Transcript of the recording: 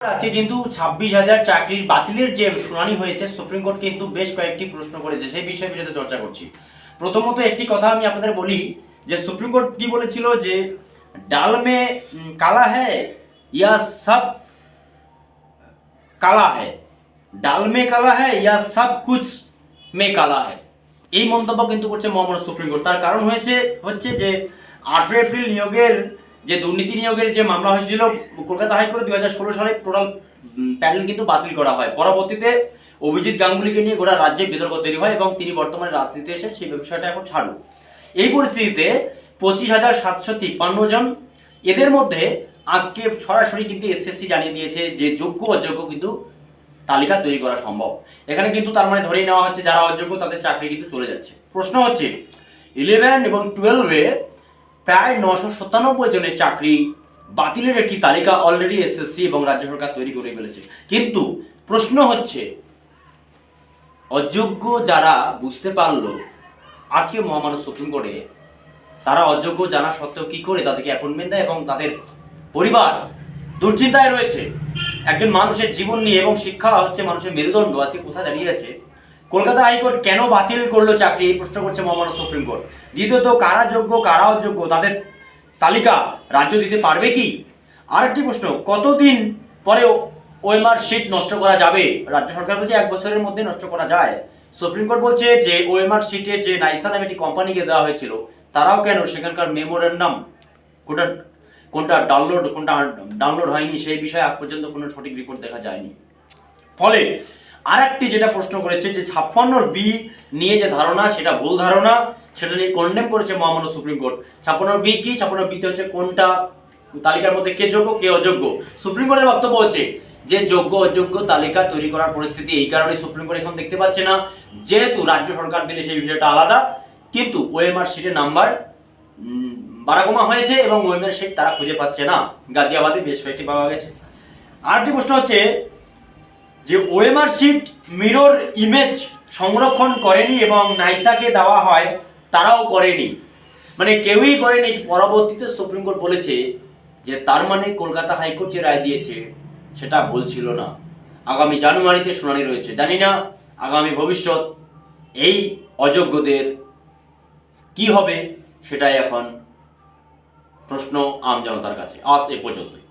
আজকে কিন্তু ছাব্বিশ হাজার চাকরির বাতিলের যে শুনানি হয়েছে, সুপ্রিম কোর্ট কিন্তু বেশ কয়েকটি প্রশ্ন করেছে, সেই বিষয়ে বিষয়ে চর্চা করছি। প্রথমত একটি কথা আমি আপনাদের বলি যে, সুপ্রিম কোর্ট কি বলেছিল যে ডাল মে কালা হ্যায় ইয়া সব কালা হ্যায়? ডাল মে কালা হ্যায় ইয়া সব কুছ মে কালা হ্যায়? এই মন্তব্য কিন্তু করছে মহামান্য সুপ্রিম কোর্ট। তার কারণ হয়েছে, হচ্ছে যে, আঠেরো এপ্রিল নিয়োগের যে দুর্নীতি নিয়োগের যে মামলা হয়েছিল, কলকাতা হাইকোর্টে দুই হাজার ষোলো সালে টোটাল প্যানেল কিন্তু বাতিল করা হয়। পরবর্তীতে অভিজিৎ গাঙ্গুলিকে নিয়ে গোটা রাজ্যে বিতর্ক তৈরি হয় এবং তিনি বর্তমানে রাজনীতিতে এসে সেই বিষয়টা এখন ছাড়ুন। এই পরিস্থিতিতে পঁচিশ হাজার সাতশো তিপ্পান্ন জন, এদের মধ্যে আজকে সরাসরি কিন্তু এসএসসি জানিয়ে দিয়েছে যে যোগ্য অযোগ্য কিন্তু তালিকা তৈরি করা সম্ভব। এখানে কিন্তু তার মানে ধরেই নেওয়া হচ্ছে যারা অযোগ্য তাদের চাকরি কিন্তু চলে যাচ্ছে। প্রশ্ন হচ্ছে ইলেভেন এবং টুয়েলভে প্রায় নশো সাতানব্বই জনের চাকরি বাতিলের একটি তালিকা অলরেডি এসএসসি এবং রাজ্য সরকার তৈরি করে ফেলেছে। কিন্তু প্রশ্ন হচ্ছে, অযোগ্য যারা বুঝতে পারল আজকে মহামান্য সুপ্রিম কোর্টে, তারা অযোগ্য জানা সত্ত্বেও কি করে তাদেরকে অ্যাপয়েন্টমেন্ট দেয় এবং তাদের পরিবার দুশ্চিন্তায় রয়েছে? একজন মানুষের জীবন নিয়ে এবং শিক্ষা হচ্ছে মানুষের মেরুদণ্ড। আজকে কোথায় দাঁড়িয়ে আছে? কলকাতা হাইকোর্ট কেন বাতিল করল চাকরি? এই প্রশ্ন করছে মহামান্য সুপ্রিম কোর্ট। দ্বিতীয়ত, কারা যোগ্য, কারা অযোগ্য, তাদের তালিকা রাজ্য দিতে পারবে কি? আরেকটি প্রশ্ন, কতদিন পরে ওএমআর শিট নষ্ট করা যাবে? রাজ্য সরকার বলছে এক বছরের মধ্যে নষ্ট করা যায়। সুপ্রিম কোর্ট বলছে যে, ওএমআর শিটে যে নাইসা নামে একটি কোম্পানিকে দেওয়া হয়েছিল, তারাও কেন সেখানকার মেমোরেন্ডাম কোনটা কোনটা ডাউনলোড কোনটা ডাউনলোড হয়নি, সেই বিষয়ে আজ পর্যন্ত কোনো সঠিক রিপোর্ট দেখা যায়নি। ফলে আরেকটি যেটা প্রশ্ন করেছে যে ছাপ্পান্নর বি নিয়ে যে ধারণা, সেটা ভুল ধারণা, সেটা নিয়ে কন্ডেম করেছে মহামান্য সুপ্রিম কোর্ট। ছাপ্পান্নর বি কি? ছাপ্পান্নর বিতে হচ্ছে কোনটা? তালিকার মধ্যে কে যোগ্য, কে অযোগ্য? সুপ্রিম কোর্টের বক্তব্য হচ্ছে যে যোগ্য, অযোগ্য তালিকা তৈরি করার পরিস্থিতি এই কারণে সুপ্রিম কোর্ট এখন দেখতে পাচ্ছে না। যেহেতু রাজ্য সরকার দিলে সেই বিষয়টা আলাদা, কিন্তু ওএমআর শিটের নাম্বার বারাকমা হয়েছে এবং ওএমআর শিট তারা খুঁজে পাচ্ছে না। গাজিয়াবাদে বেশ কয়েকটি পাওয়া গেছে। আরেকটি প্রশ্ন হচ্ছে যে ওএমআর শিট মিরর ইমেজ সংরক্ষণ করেনি এবং নাইসাকে দেওয়া হয়, তারাও করেনি। মানে কেউই করেনি। পরবর্তীতে সুপ্রিম কোর্ট বলেছে যে তার মানে কলকাতা হাইকোর্ট যে রায় দিয়েছে, সেটা ভুল ছিল না। আগামী জানুয়ারিতে শুনানি রয়েছে। জানি না আগামী ভবিষ্যৎ এই অযোগ্যদের কি হবে, সেটাই এখন প্রশ্ন আম জনতার কাছে। আজ এ পর্যন্তই।